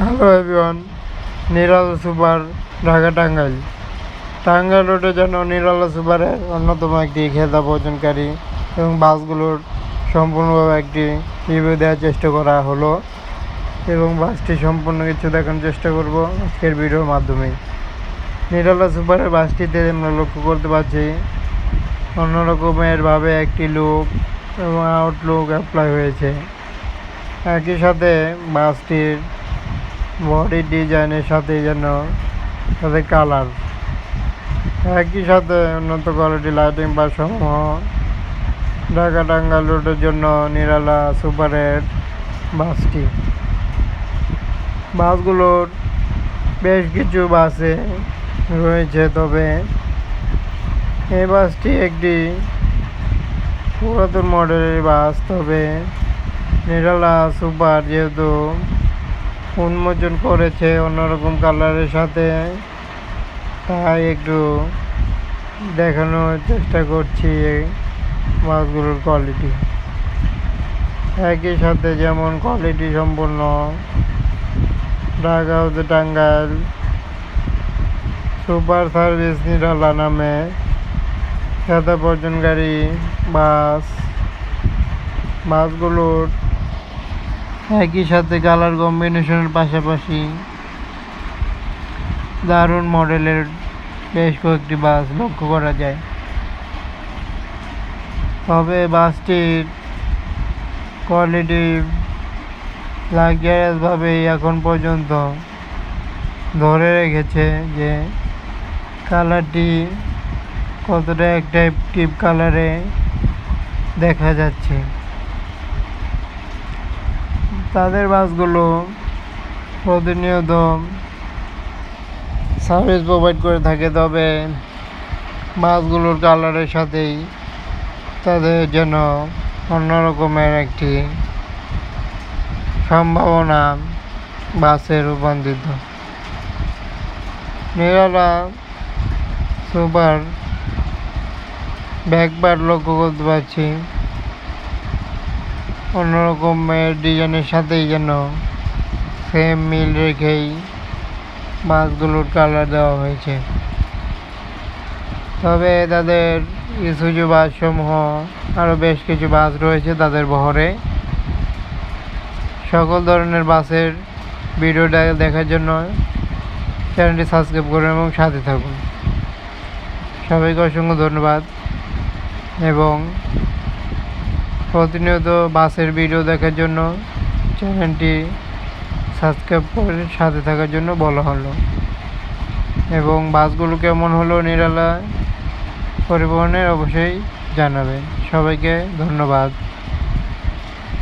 Hello everyone, Nirala super Dhaka Tangail. Tangail রোডে যেন নিরালা সুপারের অন্যতম একটি খেতা ভোজনকারী এবং বাসগুলোর সম্পূর্ণভাবে একটি রিভিউ দেওয়ার চেষ্টা করা হলো এবং বাসটি সম্পূর্ণ কিছু দেখানোর চেষ্টা করব আজকের ভিডিওর মাধ্যমে। নিরালা সুপারের বাসটিতে আমরা লক্ষ্য করতে পারছি অন্যরকমের ভাবে একটি লুক এবং আউটলুক অ্যাপ্লাই হয়েছে। একই সাথে বাসটির বডি ডিজাইনের সাথে যেন তাদের কালার একই সাথে উন্নত কোয়ালিটি লাইটিং বা সমূহ। ঢাকা টাঙ্গাইল রোডের জন্য নিরালা সুপার সুপারের বাসটি। বাসগুলোর বেশ কিছু বাসে রয়েছে, তবে এই বাসটি একটি পুরাতন মডেলের বাস, তবে নিরালা সুপার যেহেতু উন্মোচন করেছে অন্যরকম কালারের সাথে। তাই একটু দেখানোর চেষ্টা করছি এই মাছগুলোর কোয়ালিটি একই সাথে যেমন কোয়ালিটি সম্পূর্ণ। ঢাকা হতে টাঙ্গাইল সুপার সার্ভিস নিরালা নামে খেতা বর্জনকারী বাস বাসগুলোর একই সাথে কালার কম্বিনেশনের পাশাপাশি দারুণ মডেলের বেশ কয়েকটি বাস লক্ষ্য করা যায়। তবে বাসটির কোয়ালিটি লাক্সারিয়াসভাবে এখন পর্যন্ত ধরে রেখেছে যে কালারটি কতটা একটা টিপ কালারে দেখা যাচ্ছে। তাদের বাসগুলো প্রতিনিয়ত সার্ভিস প্রোভাইড করে থাকে, তবে বাসগুলোর কালারের সাথেই তাদের যেন অন্য রকমের একটি সম্ভাবনা বাসে রূপান্তরিত। নিরালা সুপার ব্যাকবার লক্ষ্য করতে পারছি। অন্যরকমের ডিজাইনের সাথেই যেন সেম মিল রেখেই মাছগুলোর কালার দেওয়া হয়েছে। তবে তাদের ইসুজু বাসসমূহ আরও বেশ কিছু বাস রয়েছে তাদের বহরে। সকল ধরনের বাসের ভিডিওটা দেখার জন্য চ্যানেলটি সাবস্ক্রাইব করুন এবং সাথে থাকুন। সবাইকে অসংখ্য ধন্যবাদ এবং প্রতিনিয়ত বাসের ভিডিও দেখার জন্য চ্যানেলটি সাবস্ক্রাইব করে সাথে থাকার জন্য বলা হলো। এবং বাসগুলো কেমন হলো নিরালা পরিবহনের অবশ্যই জানাবেন। সবাইকে ধন্যবাদ।